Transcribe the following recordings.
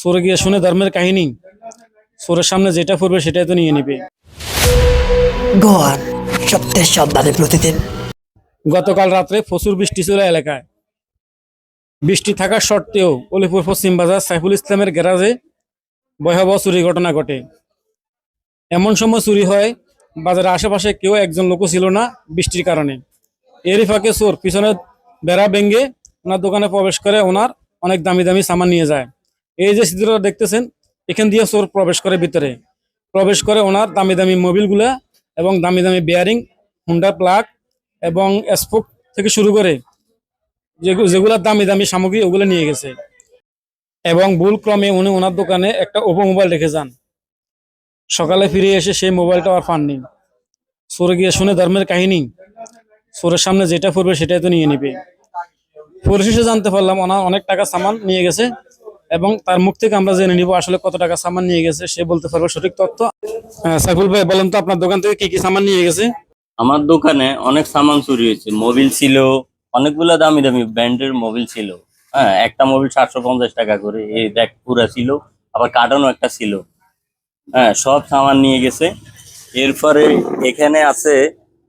সরে গিয়ে শুনে ধর্মের কাহিনী। সোরের সামনে যেটা পড়বে সেটাই তো নিয়ে নিবে। গোয়ার প্রতিদিন। গতকাল রাত্রে প্রচুর বৃষ্টি ছিল এলাকায়। বৃষ্টি থাকার সত্ত্বেও অলিপুর পশ্চিম বাজার সাইফুল ইসলামের গ্যারাজে ভয়াবহ চুরি ঘটনা ঘটে। এমন সময় চুরি হয় বাজারের আশেপাশে কেউ একজন লোকও ছিল না বৃষ্টির কারণে। এরই ফাঁকে চোর পিছনে বেড়া ভেঙ্গে ওনার দোকানে প্রবেশ করে ওনার অনেক দামি দামি সামান নিয়ে যায়। এই যে চিত্রটা দেখতেছেন, এখান দিয়ে চোর প্রবেশ করে ভিতরে। প্রবেশ করে ওনার দামি দামি মোবিলগুলা এবং দামি দামি বেয়ারিং হুন্ডা প্লাগ এবং স্পোক থেকে শুরু করে যেগু- যেগুলা দামি দামি সামগ্রী, ওগুলো নিয়ে গেছে। এবং ভুল ক্রমে উনি ওনার দোকানে একটা ওপো মোবাইল রেখে যান। সকালে ফিরে এসে সেই মোবাইলটা আর পাননি। সরে গিয়ে শুনে ধর্মের কাহিনী। সোরের সামনে যেটা পড়বে সেটাই তো নিয়ে নিবে। পরিশেষে জানতে পারলাম ওনার অনেক টাকা সামান নিয়ে গেছে। এবং তার মুখ থেকে আমরা জেনে নিব আসলে কত টাকা সামান নিয়ে গেছে, সে বলতে পারবে সঠিক তথ্য। সাইফুল ভাই, বলেন তো আপনার দোকান থেকে কি কি সামান নিয়ে গেছে? আমার দোকানে অনেক সামান চুরি হয়েছে, মোবিল ছিল, অনেকগুলা দামি দামি ব্র্যান্ডের মোবিল ছিল। হ্যাঁ একটা মোবিল সাতশো পঞ্চাশ টাকা করে, এই দেখ, পুরা ছিল, আবার কার্টনও একটা ছিল। হ্যাঁ সব সামান নিয়ে গেছে। এরপরে এখানে আছে,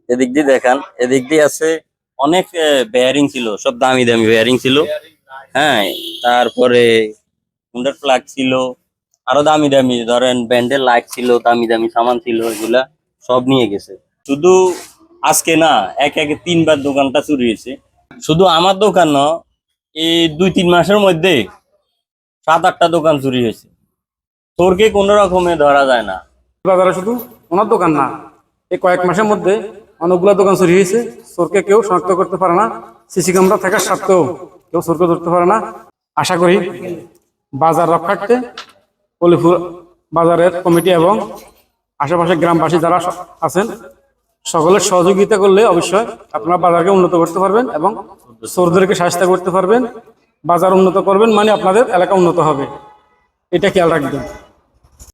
এদিক দিয়ে দেখান, এদিক দিয়ে আছে অনেক বেয়ারিং ছিল, সব দামি দামি বেয়ারিং ছিল। হ্যাঁ তারপরে হুন্ডার প্লাগ ছিল, আরও দামি দামি, ধরেন ব্যান্ডের লাইট ছিল, দামি দামি সামান ছিল, এগুলা সব নিয়ে গেছে। শুধু আজকে না, এক একে তিনবার দোকানটা চুরি হয়েছে। শুধু আমার দোকান না, এই দুই তিন মাসের মধ্যে সাত আটটা দোকান চুরি হয়েছে। তোরকে কোনো রকমে ধরা যায় না। বাজারে শুধু ওনার দোকান না, এই কয়েক মাসের মধ্যে অনেকগুলো দোকান চুরি হয়েছে। চোরকে কেউ শনাক্ত করতে পারে না, সিসি ক্যামেরা থাকার সত্ত্বেও কেউ চোরকে ধরতে পারে না। আশা করি বাজার রক্ষার্থে কলিপুর বাজারের কমিটি এবং আশেপাশে গ্রামবাসী যারা আছেন, সকলের সহযোগিতা করলে অবশ্যই আপনারা বাজারকে উন্নত করতে পারবেন এবং চোরদেরকে সাহায্য করতে পারবেন। বাজার উন্নত করবেন মানে আপনাদের এলাকা উন্নত হবে। এটা খেয়াল রাখবেন।